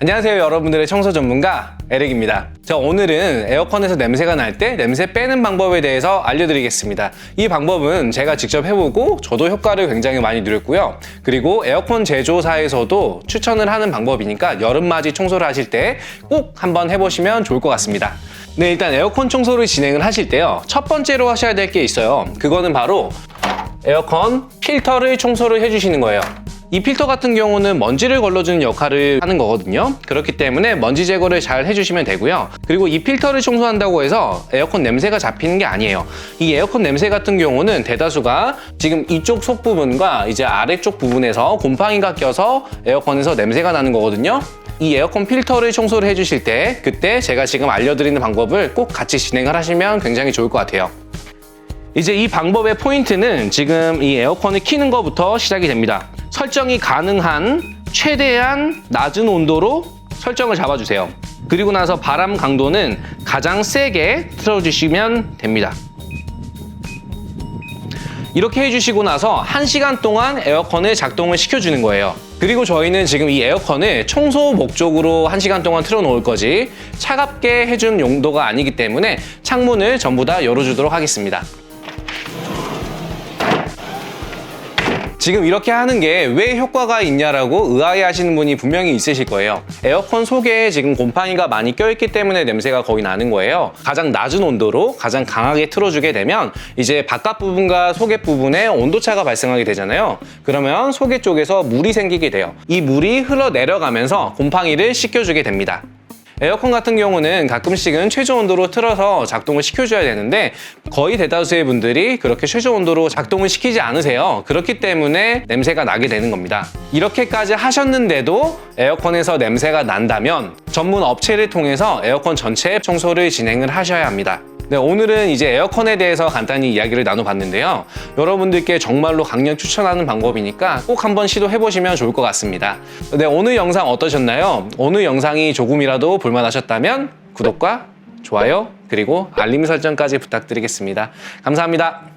안녕하세요 여러분들의 청소 전문가 에릭입니다. 자 오늘은 에어컨에서 냄새가 날 때 냄새 빼는 방법에 대해서 알려드리겠습니다. 이 방법은 제가 직접 해보고 저도 효과를 굉장히 많이 누렸고요. 그리고 에어컨 제조사에서도 추천을 하는 방법이니까 여름맞이 청소를 하실 때 꼭 한번 해보시면 좋을 것 같습니다. 네 일단 에어컨 청소를 진행을 하실 때요. 첫 번째로 하셔야 될 게 있어요. 그거는 바로 에어컨 필터를 청소를 해주시는 거예요. 이 필터 같은 경우는 먼지를 걸러주는 역할을 하는 거거든요. 그렇기 때문에 먼지 제거를 잘 해주시면 되고요. 그리고 이 필터를 청소한다고 해서 에어컨 냄새가 잡히는 게 아니에요. 이 에어컨 냄새 같은 경우는 대다수가 지금 이쪽 속 부분과 이제 아래쪽 부분에서 곰팡이가 껴서 에어컨에서 냄새가 나는 거거든요. 이 에어컨 필터를 청소를 해주실 때 그때 제가 지금 알려드리는 방법을 꼭 같이 진행을 하시면 굉장히 좋을 것 같아요. 이제 이 방법의 포인트는 지금 이 에어컨을 키는 것부터 시작이 됩니다. 설정이 가능한 최대한 낮은 온도로 설정을 잡아주세요. 그리고 나서 바람 강도는 가장 세게 틀어주시면 됩니다. 이렇게 해주시고 나서 1시간 동안 에어컨을 작동을 시켜주는 거예요. 그리고 저희는 지금 이 에어컨을 청소 목적으로 1시간 동안 틀어놓을 거지 차갑게 해준 용도가 아니기 때문에 창문을 전부 다 열어주도록 하겠습니다. 지금 이렇게 하는 게 왜 효과가 있냐라고 의아해 하시는 분이 분명히 있으실 거예요. 에어컨 속에 지금 곰팡이가 많이 껴있기 때문에 냄새가 거의 나는 거예요. 가장 낮은 온도로 가장 강하게 틀어주게 되면 이제 바깥 부분과 속의 부분에 온도차가 발생하게 되잖아요. 그러면 속의 쪽에서 물이 생기게 돼요. 이 물이 흘러 내려가면서 곰팡이를 씻겨주게 됩니다. 에어컨 같은 경우는 가끔씩은 최저 온도로 틀어서 작동을 시켜줘야 되는데 거의 대다수의 분들이 그렇게 최저 온도로 작동을 시키지 않으세요. 그렇기 때문에 냄새가 나게 되는 겁니다. 이렇게까지 하셨는데도 에어컨에서 냄새가 난다면 전문 업체를 통해서 에어컨 전체 청소를 진행을 하셔야 합니다. 네, 오늘은 이제 에어컨에 대해서 간단히 이야기를 나눠봤는데요. 여러분들께 정말로 강력 추천하는 방법이니까 꼭 한번 시도해보시면 좋을 것 같습니다. 네, 오늘 영상 어떠셨나요? 오늘 영상이 조금이라도 볼만하셨다면 구독과 좋아요, 그리고 알림 설정까지 부탁드리겠습니다. 감사합니다.